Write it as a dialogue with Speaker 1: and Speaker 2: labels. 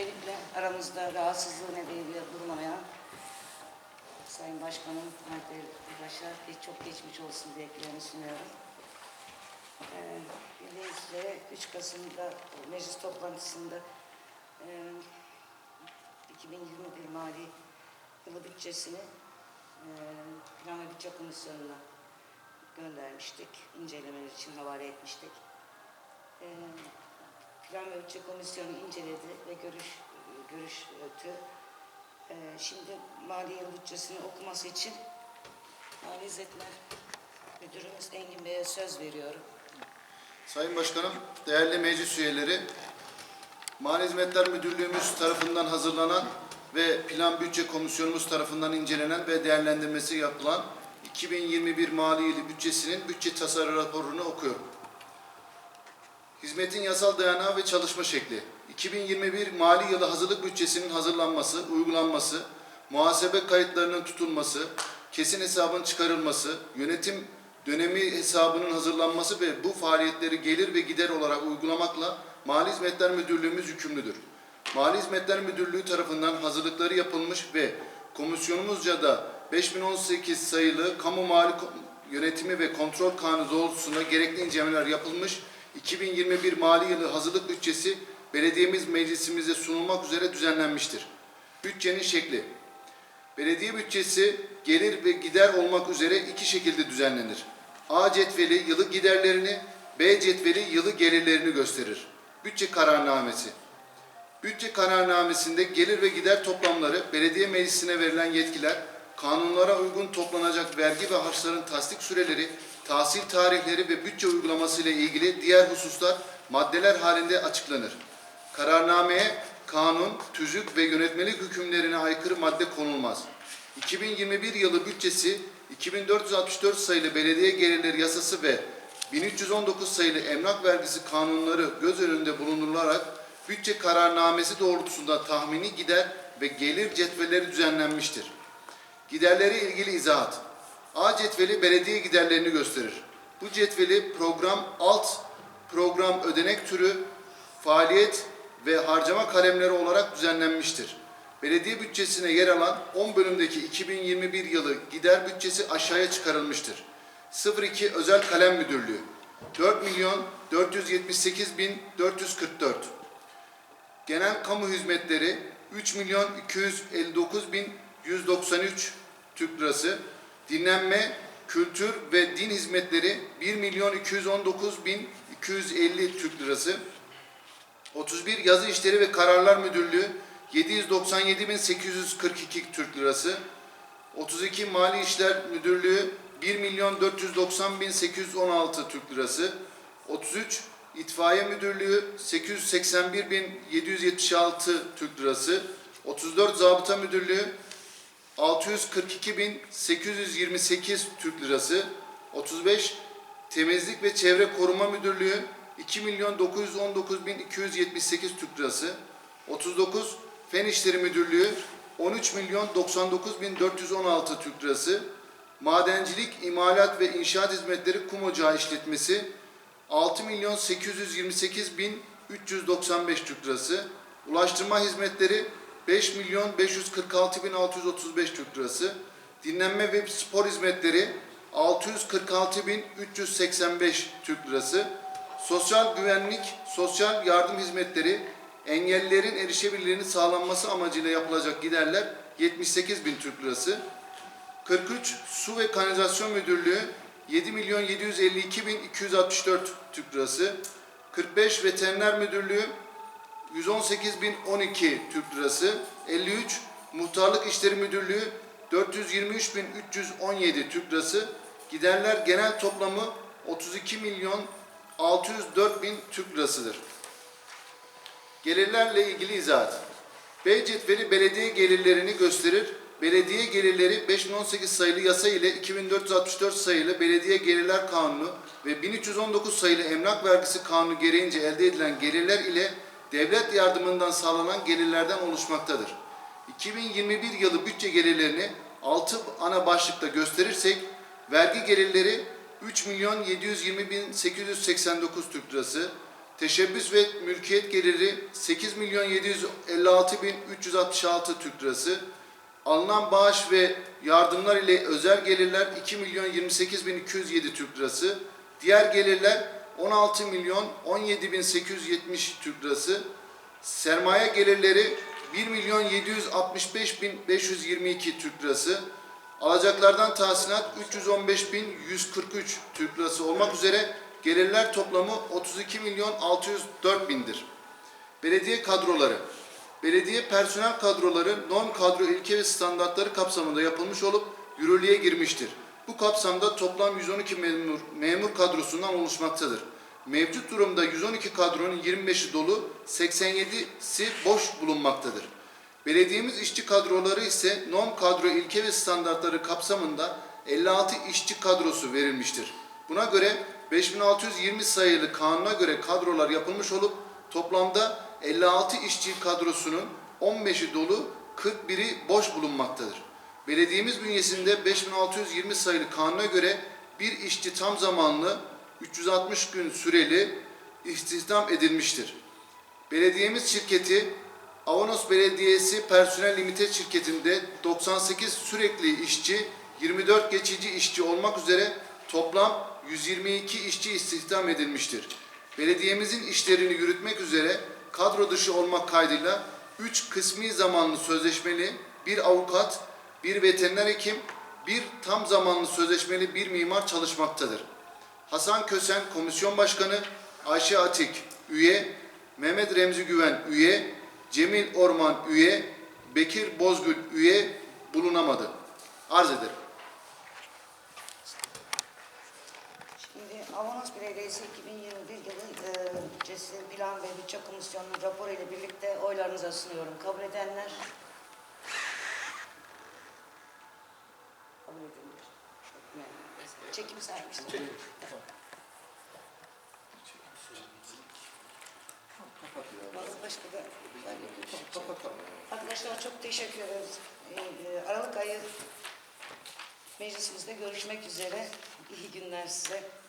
Speaker 1: Öncelikle aramızda rahatsızlığı nedeniyle bulunmayan Sayın Başkanım Ahmet Baş'a çok geçmiş olsun dileklerimi sunuyorum. Ee, bildiğiniz üzere 3 Kasım'da meclis toplantısında e, 2021 mali yılı bütçesini e, Plan ve Bütçe Komisyonu'na göndermiştik. İncelemeler için havale etmiştik. E, Plan ve Bütçe Komisyonu inceledi ve görüş görüştü. Ee, şimdi mali yıl bütçesini okuması için Mali Hizmetler Müdürümüz Engin Bey'e söz veriyorum.
Speaker 2: Sayın Başkanım, değerli meclis üyeleri, Mali Hizmetler Müdürlüğümüz tarafından hazırlanan ve Plan Bütçe Komisyonumuz tarafından incelenen ve değerlendirmesi yapılan 2021 mali yılı bütçesinin bütçe tasarı raporunu okuyorum. Hizmetin yasal dayanağı ve çalışma şekli. 2021 mali yılı hazırlık bütçesinin hazırlanması, uygulanması, muhasebe kayıtlarının tutulması, kesin hesabın çıkarılması, yönetim dönemi hesabının hazırlanması ve bu faaliyetleri gelir ve gider olarak uygulamakla Mali Hizmetler Müdürlüğümüz yükümlüdür. Mali Hizmetler Müdürlüğü tarafından hazırlıkları yapılmış ve komisyonumuzca da 5018 sayılı Kamu Mali Yönetimi ve Kontrol Kanunu doğrultusunda gerekli incelemeler yapılmış 2021 mali yılı hazırlık bütçesi belediyemiz meclisimize sunulmak üzere düzenlenmiştir. Bütçenin şekli Belediye bütçesi gelir ve gider olmak üzere iki şekilde düzenlenir. A cetveli yılı giderlerini, B cetveli yılı gelirlerini gösterir. Bütçe kararnamesi. Bütçe kararnamesinde gelir ve gider toplamları, belediye meclisine verilen yetkiler, kanunlara uygun toplanacak vergi ve harçların tasdik süreleri, tahsil tarihleri ve bütçe uygulaması ile ilgili diğer hususlar maddeler halinde açıklanır. Kararnameye kanun, tüzük ve yönetmelik hükümlerine aykırı madde konulmaz. 2021 yılı bütçesi 2464 sayılı belediye gelirleri yasası ve 1319 sayılı emlak vergisi kanunları göz önünde bulunularak bütçe kararnamesi doğrultusunda tahmini gider ve gelir cetvelleri düzenlenmiştir. Giderleri ilgili izahat. A cetveli belediye giderlerini gösterir. Bu cetveli program alt program ödenek türü faaliyet ve harcama kalemleri olarak düzenlenmiştir. Belediye bütçesine yer alan 10 bölümdeki 2021 yılı gider bütçesi aşağıya çıkarılmıştır. 02 Özel Kalem Müdürlüğü 4 milyon 478 bin 444 Genel kamu hizmetleri 3 milyon 259 bin 193 Türk lirası. Dinlenme, kültür ve din hizmetleri 1 milyon 219 bin 250 Türk lirası. 31 Yazı İşleri ve Kararlar Müdürlüğü 797 bin 842 Türk lirası. 32 Mali İşler Müdürlüğü 1 milyon 490 bin 816 Türk lirası. 33 İtfaiye Müdürlüğü 881 bin 776 Türk lirası. 34 Zabıta Müdürlüğü 642 bin 828 Türk lirası. 35 Temizlik ve Çevre Koruma Müdürlüğü 2 milyon 919 bin 278 Türk lirası. 39 Fen İşleri Müdürlüğü 13 milyon 99 bin 416 Türk lirası. Madencilik, İmalat ve İnşaat Hizmetleri Kum Ocağı İşletmesi 6 milyon 828 bin 395 Türk lirası. Ulaştırma hizmetleri 5 milyon 546 bin 635 Türk lirası. Dinlenme ve spor hizmetleri 646 bin 385 Türk lirası. Sosyal güvenlik, sosyal yardım hizmetleri, engellilerin erişebilirliğinin sağlanması amacıyla yapılacak giderler 78 bin Türk lirası. 43 Su ve Kanalizasyon Müdürlüğü 7 milyon 752 bin 264 Türk lirası. 45 Veteriner Müdürlüğü 118 bin 12 Türk lirası. 53 Muhtarlık İşleri Müdürlüğü 423 bin 317 Türk lirası. Giderler genel toplamı 32 milyon 604 bin Türk lirasıdır. Gelirlerle ilgili izahat. B cetveli belediye gelirlerini gösterir. Belediye gelirleri 5018 sayılı yasa ile 2464 sayılı Belediye Gelirler Kanunu ve 1319 sayılı Emlak Vergisi Kanunu gereğince elde edilen gelirler ile devlet yardımından sağlanan gelirlerden oluşmaktadır. 2021 yılı bütçe gelirlerini 6 ana başlıkta gösterirsek vergi gelirleri 3 milyon 720 bin 889 Türk lirası, Teşebbüs ve mülkiyet geliri 8 milyon 756 bin 366 Türk lirası. Alınan bağış ve yardımlar ile özel gelirler 2 milyon 28 bin 207 Türk lirası. Diğer gelirler 16 milyon 17 bin 870 Türk lirası. Sermaye gelirleri 1 milyon 765 bin 522 Türk lirası. Alacaklardan tahsilat 315 bin 143 Türk lirası olmak üzere gelirler toplamı 32 milyon 604 bindir. Belediye kadroları. Belediye personel kadroları norm kadro ilke ve standartları kapsamında yapılmış olup yürürlüğe girmiştir. Bu kapsamda toplam 112 memur, memur kadrosundan oluşmaktadır. Mevcut durumda 112 kadronun 25'i dolu, 87'si boş bulunmaktadır. Belediyemiz işçi kadroları ise norm kadro ilke ve standartları kapsamında 56 işçi kadrosu verilmiştir. Buna göre 5620 sayılı kanuna göre kadrolar yapılmış olup toplamda 56 işçi kadrosunun 15'i dolu 41'i boş bulunmaktadır. Belediyemiz bünyesinde 5620 sayılı kanuna göre bir işçi tam zamanlı 360 gün süreli istihdam edilmiştir. Belediyemiz şirketi Avanos Belediyesi Personel Limited şirketinde 98 sürekli işçi, 24 geçici işçi olmak üzere toplam 122 işçi istihdam edilmiştir. Belediyemizin işlerini yürütmek üzere kadro dışı olmak kaydıyla 3 kısmi zamanlı sözleşmeli, bir avukat, bir veteriner hekim, bir tam zamanlı sözleşmeli bir mimar çalışmaktadır. Hasan Kösen Komisyon Başkanı, Ayşe Atik üye, Mehmet Remzi Güven üye, Cemil Orman üye, Bekir Bozgül üye bulunamadı. Arz ederim.
Speaker 1: Şimdi Avanos Belediyesi 2021 yılı e, bütçesi plan ve bütçe komisyonunun raporu ile birlikte oylarınıza sunuyorum. Kabul edenler Arkadaşlar çok teşekkür ederiz. Ee, e, Aralık ayı meclisimizde görüşmek üzere. İyi günler size.